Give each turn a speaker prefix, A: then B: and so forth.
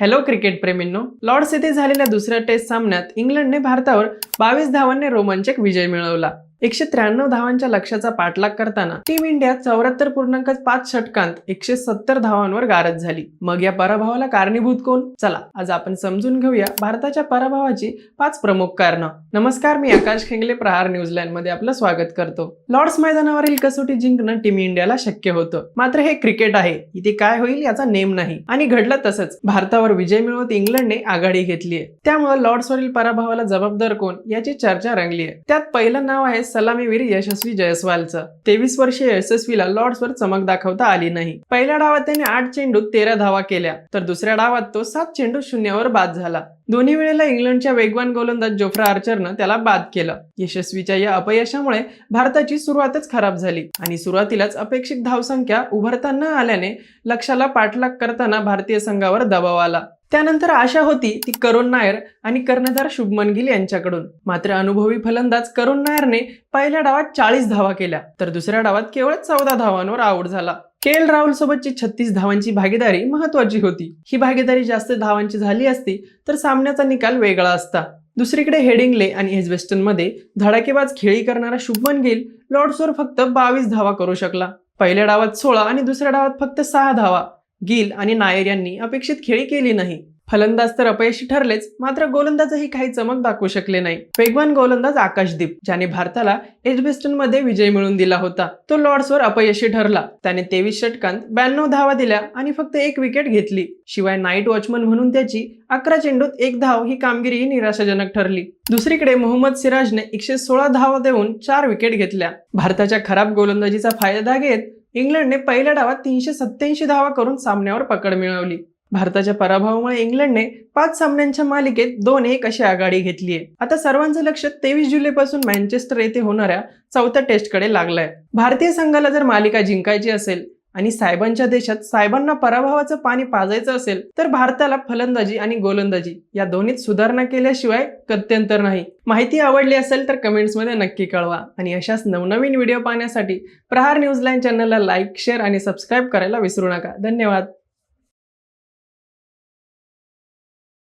A: Hello cricket प्रेमींनो. Lord's येथे झालेल्या दुसऱ्या टेस्ट सामन्यात इंग्लंडने भारतावर बावीस धावांनी रोमांचक विजय मिळवला. एकशे त्र्याण्णव धावांच्या लक्ष्याचा पाठलाग करताना टीम इंडिया चौऱ्याहत्तर पूर्णांक पाच षटकांत एकशे सत्तर धावांवर गारद झाली. मग या पराभवाला कारणीभूत कोण? चला आज आपण समजून घेऊया भारताच्या पराभवाची पाच प्रमुख कारणं. नमस्कार मी आकाश खेंगले प्रहार न्यूझीलंडमध्ये आपलं स्वागत करतो. लॉर्ड्स मैदानावरील कसोटी जिंकणं टीम इंडियाला शक्य होतं. मात्र हे क्रिकेट आहे. इथे काय होईल याचा नेम नाही. आणि घडलं तसंच. भारतावर विजय मिळवत इंग्लंडने आघाडी घेतलीये. त्यामुळे लॉर्ड्सवरील पराभवाला जबाबदार कोण? याची चर्चा रंगली आहे त्यात पहिलं नाव आहे सलामीवीर यशस्वी जयस्वालचं. तेवीस वर्षीय यशस्वीला लॉर्ड्सवर चमक दाखवता आली नाही. पहिल्या डावात त्याने आठ चेंडूत तेरा धावा केल्या. तर दुसऱ्या डावात तो सात चेंडू शून्यावर बाद झाला. दोन्ही वेळेला इंग्लंडच्या वेगवान गोलंदाज जोफ्रा आर्चरनं त्याला बाद केलं. यशस्वीच्या या अपयशामुळे भारताची सुरुवातच खराब झाली आणि सुरुवातीलाच अपेक्षित धावसंख्या उभरता न आल्याने लक्षाला पाठलाग करताना भारतीय संघावर दबाव आला. त्यानंतर आशा होती ती करुण नायर आणि कर्णधार शुभमन गिल यांच्याकडून. मात्र अनुभवी फलंदाज करुण नायरने पहिल्या डावात चाळीस धावा केल्या तर दुसऱ्या डावात केवळ चौदा धावांवर आऊट झाला. के एल राहुल सोबतची छत्तीस धावांची भागीदारी महत्वाची होती. ही भागीदारी जास्त धावांची झाली असती तर सामन्याचा निकाल वेगळा असता. दुसरीकडे हेडिंगले आणि एजवेस्टनमध्ये धडाकेबाज खेळी करणारा शुभमन गिल लॉर्ड्सवर फक्त बावीस धावा करू शकला. पहिल्या डावात सोळा आणि दुसऱ्या डावात फक्त सहा धावा. गिल आणि नायर यांनी अपेक्षित खेळी केली नाही. फलंदाज तर अपयशी ठरलेच मात्र गोलंदाजही काही चमक दाखवू शकले नाही. वेगवान गोलंदाज आकाशदीप ज्याने भारताला एजबेस्टनमध्ये विजय मिळवून दिला होता. तो लॉर्ड्सवर अपयशी ठरला. त्याने तेवीस षटकांत ब्याण्णव धावा दिल्या आणि फक्त एक विकेट घेतली. शिवाय नाईट वॉचमन म्हणून त्याची अकरा चेंडूत एक धाव ही कामगिरी निराशाजनक ठरली. दुसरीकडे मोहम्मद सिराजने एकशे सोळा धावा देऊन चार विकेट घेतल्या. भारताच्या खराब गोलंदाजीचा फायदा घेत इंग्लंडने पहिल्या डावात तीनशे सत्याऐंशी धावा करून सामन्यावर पकड मिळवली. भारताच्या पराभवामुळे इंग्लंडने पाच सामन्यांच्या मालिकेत दोन एक अशी आघाडी घेतली आहे. आता सर्वांचं लक्ष तेवीस जुलैपासून मँचेस्टर येथे होणाऱ्या चौथ्या टेस्टकडे लागलंय. भारतीय संघाला जर मालिका जिंकायची असेल आणि साहेबांच्या देशात साहेबांना पराभवाचं पाणी पाजायचं असेल तर भारताला फलंदाजी आणि गोलंदाजी या दोन्हीत सुधारणा केल्याशिवाय गत्यंतर नाही. माहिती आवडली असेल तर कमेंट्समध्ये नक्की कळवा. आणि अशाच नवनवीन व्हिडिओ पाहण्यासाठी प्रहार न्यूजलाईन चॅनलला लाईक शेअर आणि सबस्क्राईब करायला विसरू नका. धन्यवाद.